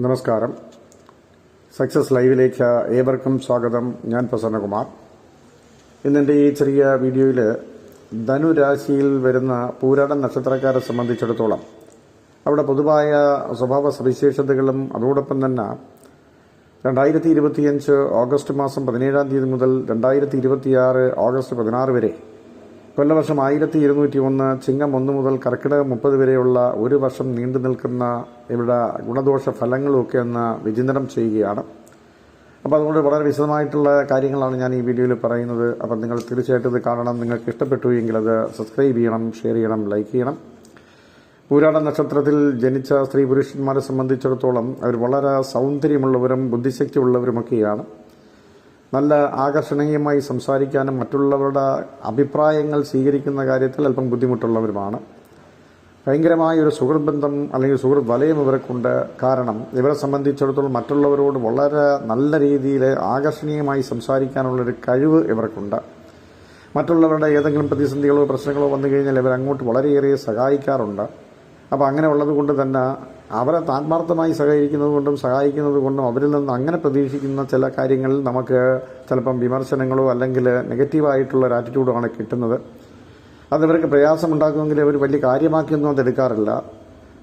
നമസ്കാരം. സക്സസ് ലൈവിലേക്ക് ഏവർക്കും സ്വാഗതം. ഞാൻ പ്രസന്നകുമാർ. ഇന്നെന്റെ ഈ ചെറിയ വീഡിയോയിൽ ധനുരാശിയിൽ വരുന്ന പൂരാട നക്ഷത്രക്കാരെ സംബന്ധിച്ചിടത്തോളം അവിടെ പൊതുവായ സ്വഭാവ സവിശേഷതകളും അതോടൊപ്പം തന്നെ രണ്ടായിരത്തി ഇരുപത്തിയഞ്ച് ഓഗസ്റ്റ് മാസം പതിനേഴാം തീയതി മുതൽ രണ്ടായിരത്തി ഇരുപത്തിയാറ് ഓഗസ്റ്റ് പതിനാറ് വരെ കൊല്ലവർഷം ആയിരത്തി ഇരുന്നൂറ്റി ഒന്ന് ചിങ്ങം ഒന്ന് മുതൽ കർക്കിടകം മുപ്പത് വരെയുള്ള ഒരു വർഷം നീണ്ടു നിൽക്കുന്ന ഇവിടെ ഗുണദോഷ ഫലങ്ങളുമൊക്കെ ഒന്ന് വിചിന്തനം ചെയ്യുകയാണ്. അപ്പോൾ അതുകൊണ്ട് വളരെ വിശദമായിട്ടുള്ള കാര്യങ്ങളാണ് ഞാൻ ഈ വീഡിയോയിൽ പറയുന്നത്. അപ്പം നിങ്ങൾ തീർച്ചയായിട്ടും ഇത് കാണണം. നിങ്ങൾക്ക് ഇഷ്ടപ്പെട്ടു എങ്കിൽ അത് സബ്സ്ക്രൈബ് ചെയ്യണം ഷെയർ ചെയ്യണം ലൈക്ക് ചെയ്യണം. പൂരാട നക്ഷത്രത്തിൽ ജനിച്ച സ്ത്രീ പുരുഷന്മാരെ സംബന്ധിച്ചിടത്തോളം അവർ വളരെ സൗന്ദര്യമുള്ളവരും ബുദ്ധിശക്തി ബുദ്ധിശക്തിയുള്ളവരുമൊക്കെയാണ്. നല്ല ആകർഷണീയമായി സംസാരിക്കാനും മറ്റുള്ളവരുടെ അഭിപ്രായങ്ങൾ സ്വീകരിക്കുന്ന കാര്യത്തിൽ അല്പം ബുദ്ധിമുട്ടുള്ളവരുമാണ്. ഭയങ്കരമായ ഒരു സുഹൃത്ത് ബന്ധം അല്ലെങ്കിൽ സുഹൃത്ത് വലയം ഇവർക്കുണ്ട്. കാരണം ഇവരെ സംബന്ധിച്ചിടത്തോളം മറ്റുള്ളവരോട് വളരെ നല്ല രീതിയിൽ ആകർഷണീയമായി സംസാരിക്കാനുള്ളൊരു കഴിവ് ഇവർക്കുണ്ട്. മറ്റുള്ളവരുടെ ഏതെങ്കിലും പ്രതിസന്ധികളോ പ്രശ്നങ്ങളോ വന്നു കഴിഞ്ഞാൽ ഇവരങ്ങോട്ട് വളരെയേറെ സഹായിക്കാറുണ്ട്. അപ്പോൾ അങ്ങനെ ഉള്ളത് കൊണ്ട് തന്നെ അവരെ ആത്മാർത്ഥമായി സഹകരിക്കുന്നത് കൊണ്ടും സഹായിക്കുന്നത് കൊണ്ടും അവരിൽ നിന്ന് അങ്ങനെ പ്രതീക്ഷിക്കുന്ന ചില കാര്യങ്ങളിൽ നമുക്ക് ചിലപ്പം വിമർശനങ്ങളോ അല്ലെങ്കിൽ നെഗറ്റീവായിട്ടുള്ള ഒരു ആറ്റിറ്റ്യൂഡാണ് കിട്ടുന്നത്. അതിവർക്ക് പ്രയാസമുണ്ടാക്കുമെങ്കിൽ അവർ വലിയ കാര്യമാക്കിയൊന്നും അത് എടുക്കാറില്ല.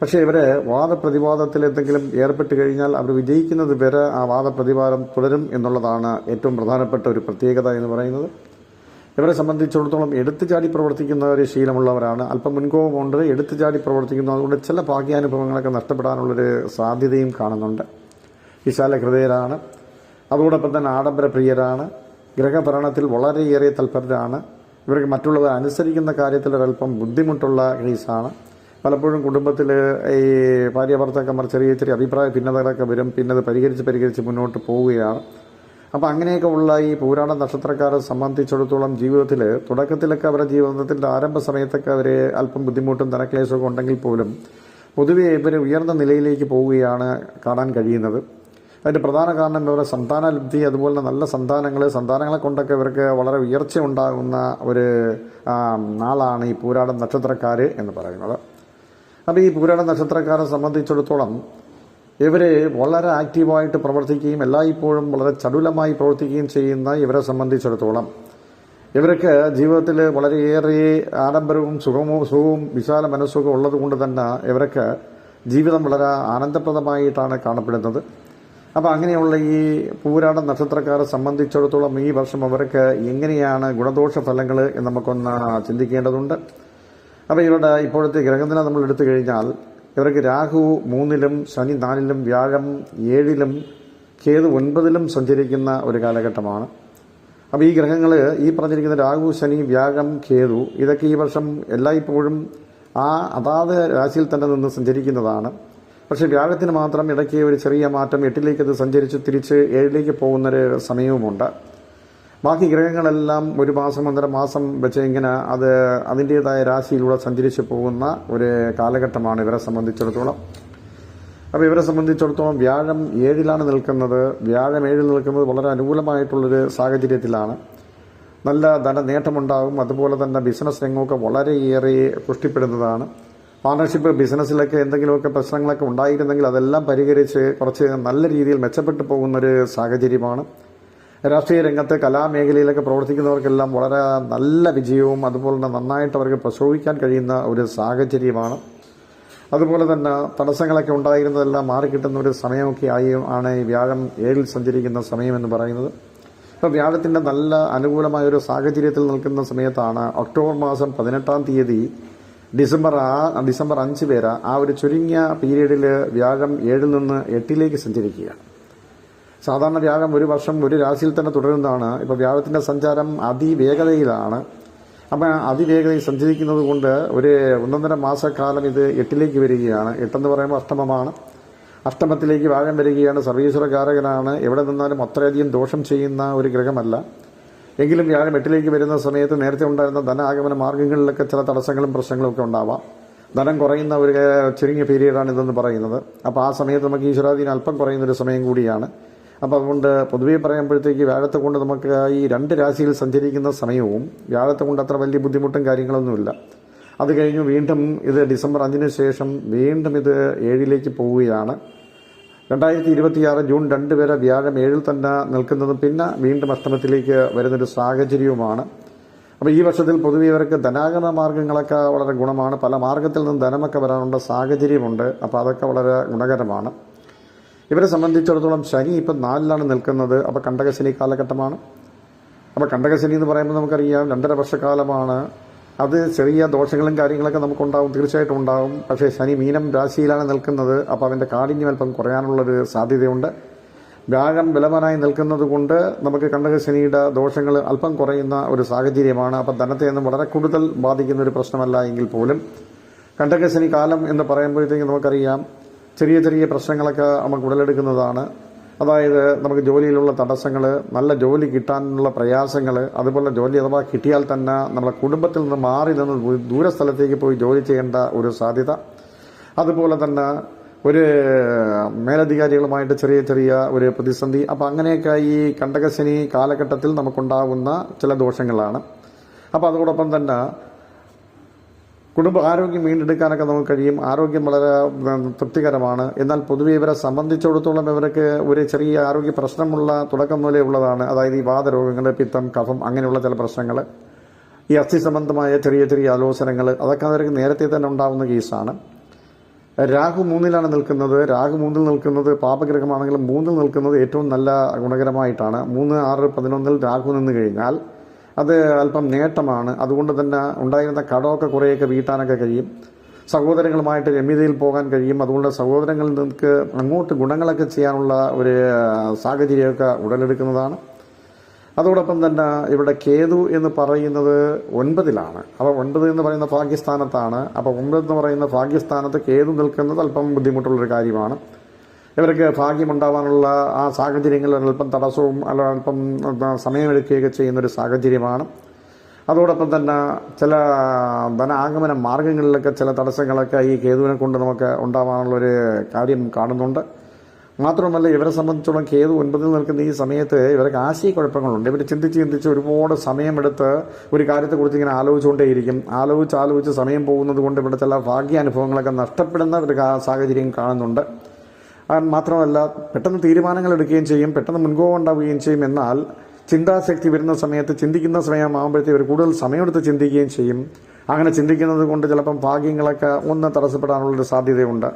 പക്ഷേ ഇവരെ വാദപ്രതിവാദത്തിൽ എന്തെങ്കിലും ഏർപ്പെട്ട് കഴിഞ്ഞാൽ അവർ വിജയിക്കുന്നത് വരെ ആ വാദപ്രതിവാദം തുടരും എന്നുള്ളതാണ് ഏറ്റവും പ്രധാനപ്പെട്ട ഒരു പ്രത്യേകത എന്ന് പറയുന്നത്. ഇവരെ സംബന്ധിച്ചിടത്തോളം എടുത്തു ചാടി പ്രവർത്തിക്കുന്ന ഒരു ശീലമുള്ളവരാണ്. അല്പം മുൻകോപമുണ്ട് എടുത്തു ചാടി അതുകൊണ്ട് ചില ഭാഗ്യാനുഭവങ്ങളൊക്കെ നഷ്ടപ്പെടാനുള്ളൊരു സാധ്യതയും കാണുന്നുണ്ട്. വിശാല ഹൃദയരാണ്. അതോടൊപ്പം തന്നെ ആഡംബരപ്രിയരാണ് ഗ്രഹഭരണത്തിൽ വളരെയേറെ തൽപരരാണ്. ഇവർക്ക് മറ്റുള്ളവർ അനുസരിക്കുന്ന കാര്യത്തിൽ ഒരല്പം ബുദ്ധിമുട്ടുള്ള കേസാണ്. പലപ്പോഴും കുടുംബത്തിൽ ഈ ഭാര്യ ഭർത്താക്കന്മാർ ചെറിയ ചെറിയ അഭിപ്രായ ഭിന്നതകളൊക്കെ വരും. പിന്നെ അത് പരിഹരിച്ച് പരിഹരിച്ച് മുന്നോട്ട് പോവുകയാണ്. അപ്പോൾ അങ്ങനെയൊക്കെ ഉള്ള ഈ പൂരാണ നക്ഷത്രക്കാരെ സംബന്ധിച്ചിടത്തോളം ജീവിതത്തിൽ തുടക്കത്തിലൊക്കെ അവരുടെ ജീവിതത്തിന്റെ ആരംഭ സമയത്തൊക്കെ അവർ അല്പം ബുദ്ധിമുട്ടും തനക്ലേശമൊക്കെ ഉണ്ടെങ്കിൽ പോലും പൊതുവെ ഇവർ ഉയർന്ന നിലയിലേക്ക് പോവുകയാണ് കാണാൻ കഴിയുന്നത്. അതിന്റെ പ്രധാന കാരണം ഇവരുടെ സന്താന ലബ്ധി അതുപോലെ നല്ല സന്താനങ്ങൾ സന്താനങ്ങളെ കൊണ്ടൊക്കെ ഇവർക്ക് വളരെ ഉയർച്ച ഉണ്ടാകുന്ന ഒരു നാളാണ് ഈ പൂരാട നക്ഷത്രക്കാർ എന്ന് പറയുന്നത്. അപ്പോൾ ഈ പൂരാട നക്ഷത്രക്കാരെ സംബന്ധിച്ചിടത്തോളം ഇവർ വളരെ ആക്റ്റീവായിട്ട് പ്രവർത്തിക്കുകയും എല്ലായ്പ്പോഴും വളരെ ചടുലമായി പ്രവർത്തിക്കുകയും ചെയ്യുന്ന ഇവരെ സംബന്ധിച്ചിടത്തോളം. ഇവർക്ക് ജീവിതത്തിൽ വളരെയേറെ ആഡംബരവും സുഖമോ സുഖവും വിശാല മനസ്സുമൊക്കെ ഉള്ളത് കൊണ്ട് തന്നെ ഇവർക്ക് ജീവിതം വളരെ ആനന്ദപ്രദമായിട്ടാണ് കാണപ്പെടുന്നത്. അപ്പോൾ അങ്ങനെയുള്ള ഈ പൂരാട നക്ഷത്രക്കാരെ സംബന്ധിച്ചിടത്തോളം ഈ വർഷം അവർക്ക് എങ്ങനെയാണ് ഗുണദോഷ ഫലങ്ങൾ എന്ന് നമുക്കൊന്ന് ചിന്തിക്കേണ്ടതുണ്ട്. അപ്പോൾ ഇവരുടെ ഇപ്പോഴത്തെ ഗ്രഹനില നമ്മൾ എടുത്തു കഴിഞ്ഞാൽ ഇവർക്ക് രാഹു മൂന്നിലും ശനി നാലിലും വ്യാഴം ഏഴിലും കേതു ഒൻപതിലും സഞ്ചരിക്കുന്ന ഒരു കാലഘട്ടമാണ്. അപ്പോൾ ഈ ഗ്രഹങ്ങൾ ഈ പറഞ്ഞിരിക്കുന്ന രാഹു ശനി വ്യാഴം കേതു ഇതൊക്കെ ഈ വർഷം എല്ലായ്പ്പോഴും ആ അതാത് രാശിയിൽ തന്നെ നിന്ന് സഞ്ചരിക്കുന്നതാണ്. പക്ഷേ വ്യാഴത്തിന് മാത്രം ഇടയ്ക്ക് ഒരു ചെറിയ മാറ്റം എട്ടിലേക്ക് അത് സഞ്ചരിച്ച് തിരിച്ച് ഏഴിലേക്ക് പോകുന്നൊരു സമയവുമുണ്ട്. ബാക്കി ഗ്രഹങ്ങളെല്ലാം ഒരു മാസം ഒന്നര മാസം വെച്ച് ഇങ്ങനെ അത് അതിന്റെതായ രാശിയിലൂടെ സഞ്ചരിച്ച് പോകുന്ന ഒരു കാലഘട്ടമാണ് ഇവരെ സംബന്ധിച്ചിടത്തോളം. അപ്പോൾ ഇവരെ സംബന്ധിച്ചിടത്തോളം വ്യാഴം ഏഴിലാണ് നിൽക്കുന്നത്. വ്യാഴം ഏഴിൽ നിൽക്കുന്നത് വളരെ അനുകൂലമായിട്ടുള്ളൊരു സാഹചര്യത്തിലാണ്. നല്ല ധന നേട്ടമുണ്ടാകും അതുപോലെ തന്നെ ബിസിനസ് രംഗമൊക്കെ വളരെയേറെ പുഷ്ടിപ്പെടുന്നതാണ്. പാർട്ണർഷിപ്പ് ബിസിനസ്സിലൊക്കെ എന്തെങ്കിലുമൊക്കെ പ്രശ്നങ്ങളൊക്കെ ഉണ്ടായിരുന്നെങ്കിൽ അതെല്ലാം പരിഹരിച്ച് കുറച്ച് നല്ല രീതിയിൽ മെച്ചപ്പെട്ടു പോകുന്നൊരു സാഹചര്യമാണ്. രാഷ്ട്രീയ രംഗത്ത് കലാമേഖലയിലൊക്കെ പ്രവർത്തിക്കുന്നവർക്കെല്ലാം വളരെ നല്ല വിജയവും അതുപോലെ തന്നെ നന്നായിട്ട് അവർക്ക് പ്രശോഭിക്കാൻ കഴിയുന്ന ഒരു സാഹചര്യമാണ്. അതുപോലെ തന്നെ തടസ്സങ്ങളൊക്കെ ഉണ്ടായിരുന്നതെല്ലാം മാറിക്കിട്ടുന്ന ഒരു സമയമൊക്കെ ആയി ആണ് ഈ വ്യാഴം ഏഴിൽ സഞ്ചരിക്കുന്ന സമയമെന്ന് പറയുന്നത്. ഇപ്പോൾ വ്യാഴത്തിന്റെ നല്ല അനുകൂലമായ ഒരു സാഹചര്യത്തിൽ നിൽക്കുന്ന സമയത്താണ് ഒക്ടോബർ മാസം പതിനെട്ടാം തീയതി ഡിസംബർ ആ ഡിസംബർ അഞ്ച് പേര് ആ ഒരു ചുരുങ്ങിയ പീരീഡിൽ വ്യാഴം ഏഴിൽ നിന്ന് എട്ടിലേക്ക് സഞ്ചരിക്കുകയാണ് സാധാരണ വ്യാഴം ഒരു വർഷം ഒരു രാശിയിൽ തന്നെ തുടരുന്നതാണ്. ഇപ്പോൾ വ്യാഴത്തിന്റെ സഞ്ചാരം അതിവേഗതയിലാണ്. അപ്പം അതിവേഗതയിൽ സഞ്ചരിക്കുന്നത് കൊണ്ട് ഒരു ഒന്നൊന്നര മാസക്കാലം ഇത് എട്ടിലേക്ക് വരികയാണ്. എട്ടെന്ന് പറയുമ്പോൾ അഷ്ടമമാണ്. അഷ്ടമത്തിലേക്ക് വ്യാഴം വരികയാണ്. സർവീശ്വരകാരകനാണ്. എവിടെ നിന്നാലും അത്രയധികം ദോഷം ചെയ്യുന്ന ഒരു ഗ്രഹമല്ല. എങ്കിലും വ്യാഴം എട്ടിലേക്ക് വരുന്ന സമയത്ത് നേരത്തെ ഉണ്ടായിരുന്ന ധനാഗമന മാർഗങ്ങളിലൊക്കെ ചില തടസ്സങ്ങളും പ്രശ്നങ്ങളും ഒക്കെ ഉണ്ടാവാം. ധനം കുറയുന്ന ഒരു ചുരുങ്ങിയ പീരീഡാണ് ഇതെന്ന് പറയുന്നത്. അപ്പോൾ ആ സമയത്ത് നമുക്ക് ഈശ്വരാധീനം അല്പം കുറയുന്ന ഒരു സമയം കൂടിയാണ്. അപ്പോൾ അതുകൊണ്ട് പൊതുവേ പറയുമ്പോഴത്തേക്ക് വ്യാഴത്തെ കൊണ്ട് നമുക്ക് ഈ രണ്ട് രാശിയിൽ സഞ്ചരിക്കുന്ന സമയവും വ്യാഴത്തെ കൊണ്ട് അത്ര വലിയ ബുദ്ധിമുട്ടും കാര്യങ്ങളൊന്നുമില്ല. അത് കഴിഞ്ഞ് വീണ്ടും ഇത് ഡിസംബർ അഞ്ചിന് ശേഷം വീണ്ടും ഇത് ഏഴിലേക്ക് പോവുകയാണ്. രണ്ടായിരത്തി ഇരുപത്തിയാറ് ജൂൺ രണ്ട് വരെ വ്യാഴം ഏഴിൽ തന്നെ നിൽക്കുന്നതും പിന്നെ വീണ്ടും അഷ്ടമത്തിലേക്ക് വരുന്നൊരു സാഹചര്യവുമാണ്. അപ്പോൾ ഈ വർഷത്തിൽ പൊതുവെ ഇവർക്ക് ധനാഗമ മാർഗങ്ങളൊക്കെ വളരെ ഗുണമാണ്. പല മാർഗത്തിൽ നിന്നും ധനമൊക്കെ വരാനുള്ള സാഹചര്യമുണ്ട്. അപ്പോൾ അതൊക്കെ വളരെ ഗുണകരമാണ്. ഇവരെ സംബന്ധിച്ചിടത്തോളം ശനി ഇപ്പം നാലിലാണ് നിൽക്കുന്നത്. അപ്പോൾ കണ്ടകശനി കാലഘട്ടമാണ്. അപ്പോൾ കണ്ടകശനി എന്ന് പറയുമ്പോൾ നമുക്കറിയാം രണ്ടര വർഷക്കാലമാണ്. അത് ചെറിയ ദോഷങ്ങളും കാര്യങ്ങളൊക്കെ നമുക്കുണ്ടാവും തീർച്ചയായിട്ടും ഉണ്ടാവും. പക്ഷേ ശനി മീനം രാശിയിലാണ് നിൽക്കുന്നത്. അപ്പോൾ അവന്റെ കാഠിന്യം അല്പം കുറയാനുള്ളൊരു സാധ്യതയുണ്ട്. വ്യാഴം ബലവാനായി നിൽക്കുന്നത് കൊണ്ട് നമുക്ക് കണ്ടകശനിയുടെ ദോഷങ്ങൾ അല്പം കുറയുന്ന ഒരു സാഹചര്യമാണ്. അപ്പം ധനത്തെ ഒന്നും വളരെ കൂടുതൽ ബാധിക്കുന്ന ഒരു പ്രശ്നമല്ല എങ്കിൽ പോലും. കണ്ടകശനി കാലം എന്ന് പറയുമ്പോഴത്തേക്ക് നമുക്കറിയാം ചെറിയ ചെറിയ പ്രശ്നങ്ങളൊക്കെ നമുക്ക് ഉടലെടുക്കുന്നതാണ്. അതായത് നമുക്ക് ജോലിയിലുള്ള തടസ്സങ്ങൾ നല്ല ജോലി കിട്ടാനുള്ള പ്രയാസങ്ങൾ അതുപോലെ ജോലി അഥവാ കിട്ടിയാൽ തന്നെ നമ്മുടെ കുടുംബത്തിൽ നിന്ന് മാറി നിന്ന് ദൂര സ്ഥലത്തേക്ക് പോയി ജോലി ചെയ്യേണ്ട ഒരു സാധ്യത. അതുപോലെ തന്നെ ഒരു മേലധികാരികളുമായിട്ട് ചെറിയ ചെറിയ ഒരു പ്രതിസന്ധി. അപ്പം അങ്ങനെയൊക്കെ ഈ കണ്ടകശനി കാലഘട്ടത്തിൽ നമുക്കുണ്ടാകുന്ന ചില ദോഷങ്ങളാണ്. അപ്പോൾ അതോടൊപ്പം തന്നെ കുടുംബ ആരോഗ്യം വീണ്ടെടുക്കാനൊക്കെ നമുക്ക് കഴിയും. ആരോഗ്യം വളരെ തൃപ്തികരമാണ്. എന്നാൽ പൊതുവെ ഇവരെ സംബന്ധിച്ചിടത്തോളം ഇവർക്ക് ഒരു ചെറിയ ആരോഗ്യ പ്രശ്നമുള്ള തുടക്കം മുതലേ ഉള്ളതാണ്. അതായത് ഈ വാതരോഗങ്ങൾ പിത്തം കഫം അങ്ങനെയുള്ള ചില പ്രശ്നങ്ങൾ. ഈ അസ്ഥി സംബന്ധമായ ചെറിയ ചെറിയ ആലോചനകൾ അതൊക്കെ അവർക്ക് നേരത്തെ തന്നെ ഉണ്ടാവുന്ന കേസാണ്. രാഹു മൂന്നിലാണ് നിൽക്കുന്നത്. രാഹു മൂന്നിൽ നിൽക്കുന്നത് പാപഗ്രഹമാണെങ്കിലും മൂന്നിൽ നിൽക്കുന്നത് ഏറ്റവും നല്ല ഗുണകരമായിട്ടാണ്. മൂന്ന് ആറ് പതിനൊന്നിൽ രാഹു നിന്ന് കഴിഞ്ഞാൽ അത് അല്പം നേട്ടമാണ്. അതുകൊണ്ട് തന്നെ ഉണ്ടായിരുന്ന കടമൊക്കെ കുറേയൊക്കെ വീട്ടാനൊക്കെ കഴിയും. സഹോദരങ്ങളുമായിട്ട് രമ്യതയിൽ പോകാൻ കഴിയും. അതുകൊണ്ട് സഹോദരങ്ങളിൽ നിങ്ങൾക്ക് അങ്ങോട്ട് ഗുണങ്ങളൊക്കെ ചെയ്യാനുള്ള ഒരു സാഹചര്യമൊക്കെ ഉടലെടുക്കുന്നതാണ്. അതോടൊപ്പം തന്നെ ഇവിടെ കേതു എന്ന് പറയുന്നത് ഒൻപതിലാണ്. അപ്പോൾ ഒൻപത് എന്ന് പറയുന്ന ഭാഗ്യസ്ഥാനത്താണ്. അപ്പോൾ ഒൻപത് എന്ന് പറയുന്ന ഭാഗ്യസ്ഥാനത്ത് കേതു നിൽക്കുന്നത് അല്പം ബുദ്ധിമുട്ടുള്ളൊരു കാര്യമാണ്. ഇവർക്ക് ഭാഗ്യമുണ്ടാവാനുള്ള ആ സാഹചര്യങ്ങളിൽ അല്പം തടസ്സവും അല്ല അല്പം സമയമെടുക്കുകയൊക്കെ ചെയ്യുന്നൊരു സാഹചര്യമാണ്. അതോടൊപ്പം തന്നെ ചില ധനാഗമന മാർഗങ്ങളിലൊക്കെ ചില തടസ്സങ്ങളൊക്കെ ഈ കേതുവിനെ കൊണ്ട് നമുക്ക് ഉണ്ടാവാനുള്ളൊരു കാര്യം കാണുന്നുണ്ട്. മാത്രമല്ല ഇവരെ സംബന്ധിച്ചോളം കേതു ഒൻപതിൽ നിൽക്കുന്ന ഈ സമയത്ത് ഇവർക്ക് ആശയക്കുഴപ്പങ്ങളുണ്ട്. ഇവർ ചിന്തിച്ച് ചിന്തിച്ച് ഒരുപാട് സമയമെടുത്ത് ഒരു കാര്യത്തെക്കുറിച്ച് ഇങ്ങനെ ആലോചിച്ചുകൊണ്ടേയിരിക്കും. ആലോചിച്ച് ആലോചിച്ച് സമയം പോകുന്നത് കൊണ്ട് ഇവിടെ ചില ഭാഗ്യാനുഭവങ്ങളൊക്കെ നഷ്ടപ്പെടുന്ന ഒരു സാഹചര്യം കാണുന്നുണ്ട്. മാത്രമല്ല പെട്ടെന്ന് തീരുമാനങ്ങൾ എടുക്കുകയും ചെയ്യും പെട്ടെന്ന് മുൻകോപം ഉണ്ടാവുകയും ചെയ്യും. എന്നാൽ ചിന്താശക്തി വരുന്ന സമയത്ത് ചിന്തിക്കുന്ന സമയമാകുമ്പോഴത്തേക്ക് ഇവർ കൂടുതൽ സമയമെടുത്ത് ചിന്തിക്കുകയും ചെയ്യും. അങ്ങനെ ചിന്തിക്കുന്നത് കൊണ്ട് ചിലപ്പം ഭാഗ്യങ്ങളൊക്കെ ഒന്ന് തടസ്സപ്പെടാനുള്ളൊരു സാധ്യതയുണ്ട്.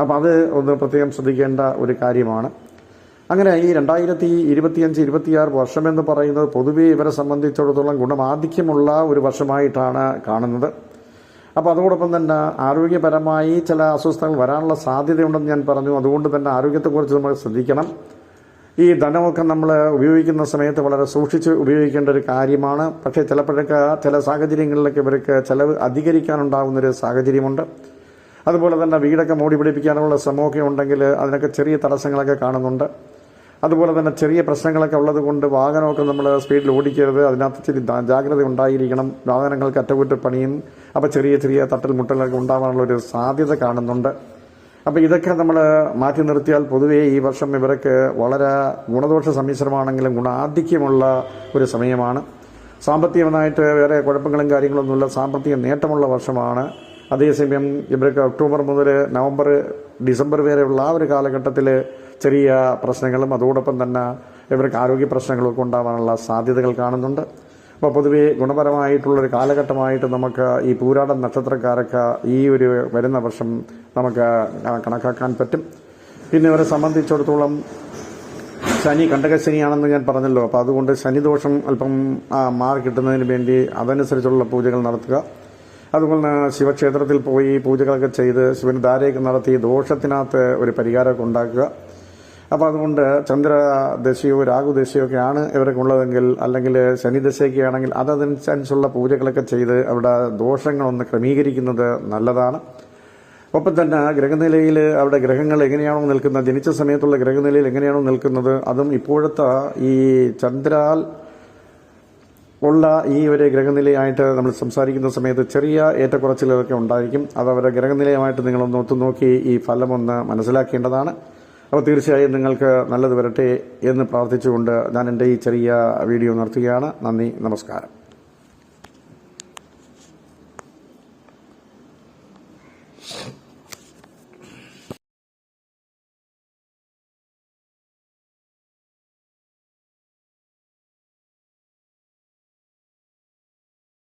അപ്പം അത് ഒന്ന് പ്രത്യേകം ശ്രദ്ധിക്കേണ്ട ഒരു കാര്യമാണ്. അങ്ങനെ ഈ രണ്ടായിരത്തി ഇരുപത്തിയഞ്ച് ഇരുപത്തിയാറ് എന്ന് പറയുന്നത് പൊതുവേ ഇവരെ സംബന്ധിച്ചിടത്തോളം ഗുണമാധിക്യമുള്ള ഒരു വർഷമായിട്ടാണ് കാണുന്നത്. അപ്പോൾ അതോടൊപ്പം തന്നെ ആരോഗ്യപരമായി ചില അസ്വസ്ഥതകൾ വരാനുള്ള സാധ്യതയുണ്ടെന്ന് ഞാൻ പറഞ്ഞു. അതുകൊണ്ട് തന്നെ ആരോഗ്യത്തെക്കുറിച്ച് നമ്മൾ ശ്രദ്ധിക്കണം. ഈ ധനമൊക്കെ നമ്മൾ ഉപയോഗിക്കുന്ന സമയത്ത് വളരെ സൂക്ഷിച്ച് ഉപയോഗിക്കേണ്ട ഒരു കാര്യമാണ്. പക്ഷേ ചിലപ്പോഴൊക്കെ ചില സാഹചര്യങ്ങളിലൊക്കെ ഇവർക്ക് ചിലവ് അധികരിക്കാനുണ്ടാകുന്നൊരു സാഹചര്യമുണ്ട്. അതുപോലെ തന്നെ വീടൊക്കെ മൂടി പിടിപ്പിക്കാനുള്ള ശ്രമമൊക്കെ ഉണ്ടെങ്കിൽ അതിനൊക്കെ ചെറിയ തടസ്സങ്ങളൊക്കെ കാണുന്നുണ്ട്. അതുപോലെ തന്നെ ചെറിയ പ്രശ്നങ്ങളൊക്കെ ഉള്ളത് കൊണ്ട് വാഹനമൊക്കെ നമ്മൾ സ്പീഡിൽ ഓടിക്കരുത്. അതിനകത്ത് ഇച്ചിരി ജാഗ്രത ഉണ്ടായിരിക്കണം. വാഹനങ്ങൾക്ക് അറ്റകുറ്റപ്പണിയും അപ്പോൾ ചെറിയ ചെറിയ തട്ടൽ മുട്ടലൊക്കെ ഉണ്ടാകാനുള്ള ഒരു സാധ്യത കാണുന്നുണ്ട്. അപ്പോൾ ഇതൊക്കെ നമ്മൾ മാറ്റി നിർത്തിയാൽ പൊതുവേ ഈ വർഷം ഇവർക്ക് വളരെ ഗുണദോഷ സമ്മിശ്രമാണെങ്കിലും ഗുണാധിക്യമുള്ള ഒരു സമയമാണ്. സാമ്പത്തികമായിട്ട് വേറെ കുഴപ്പങ്ങളും കാര്യങ്ങളൊന്നുമില്ല. സാമ്പത്തിക നേട്ടമുള്ള വർഷമാണ്. അതേസമയം ഇവർക്ക് ഒക്ടോബർ മുതൽ നവംബർ ഡിസംബർ വരെയുള്ള ആ ഒരു കാലഘട്ടത്തിൽ ചെറിയ പ്രശ്നങ്ങളും അതോടൊപ്പം തന്നെ ഇവർക്ക് ആരോഗ്യ പ്രശ്നങ്ങളൊക്കെ ഉണ്ടാവാനുള്ള സാധ്യതകൾ കാണുന്നുണ്ട്. അപ്പോൾ പൊതുവേ ഗുണപരമായിട്ടുള്ളൊരു കാലഘട്ടമായിട്ട് നമുക്ക് ഈ പൂരാട നക്ഷത്രക്കാരൊക്കെ ഈ ഒരു വരുന്ന വർഷം നമുക്ക് കണക്കാക്കാൻ പറ്റും. പിന്നെ ഇവരെ സംബന്ധിച്ചിടത്തോളം ശനി കണ്ടകശനിയാണെന്ന് ഞാൻ പറഞ്ഞല്ലോ. അപ്പോൾ അതുകൊണ്ട് ശനിദോഷം അല്പം മാറി കിട്ടുന്നതിന് വേണ്ടി അതനുസരിച്ചുള്ള പൂജകൾ നടത്തുക. അതുപോലെ ശിവക്ഷേത്രത്തിൽ പോയി പൂജകളൊക്കെ ചെയ്ത് ശിവന് ധാരയൊക്കെ നടത്തി ദോഷത്തിനകത്ത് ഒരു പരിഹാരമൊക്കെ ഉണ്ടാക്കുക. അപ്പോൾ അതുകൊണ്ട് ചന്ദ്രദശയോ രാഹുദശയോ ഒക്കെയാണ് ഇവരൊക്കെ ഉള്ളതെങ്കിൽ അല്ലെങ്കിൽ ശനിദശയൊക്കെ ആണെങ്കിൽ അതനുസരിച്ചുള്ള പൂജകളൊക്കെ ചെയ്ത് അവിടെ ദോഷങ്ങളൊന്ന് ക്രമീകരിക്കുന്നത് നല്ലതാണ്. ഒപ്പം തന്നെ ഗ്രഹനിലയിൽ അവിടെ ഗ്രഹങ്ങൾ എങ്ങനെയാണോ നിൽക്കുന്നത് ജനിച്ച സമയത്തുള്ള ഗ്രഹനിലയിൽ എങ്ങനെയാണോ നിൽക്കുന്നത് അതും ഇപ്പോഴത്തെ ഈ ചന്ദ്രാൽ ഉള്ള ഈ ഒരു ഗ്രഹനിലയായിട്ട് നമ്മൾ സംസാരിക്കുന്ന സമയത്ത് ചെറിയ ഏറ്റക്കുറച്ചിലൊക്കെ ഉണ്ടായിരിക്കും. അത് അവരുടെ ഗ്രഹനിലയമായിട്ട് നിങ്ങളൊന്ന് ഒത്തുനോക്കി ഈ ഫലമൊന്ന് മനസ്സിലാക്കേണ്ടതാണ്. അപ്പോൾ തീർച്ചയായും നിങ്ങൾക്ക് നല്ലത് വരട്ടെ എന്ന് പ്രാർത്ഥിച്ചുകൊണ്ട് ഞാൻ എന്റെ ഈ ചെറിയ വീഡിയോ നിർത്തുകയാണ്. നന്ദി നമസ്കാരം.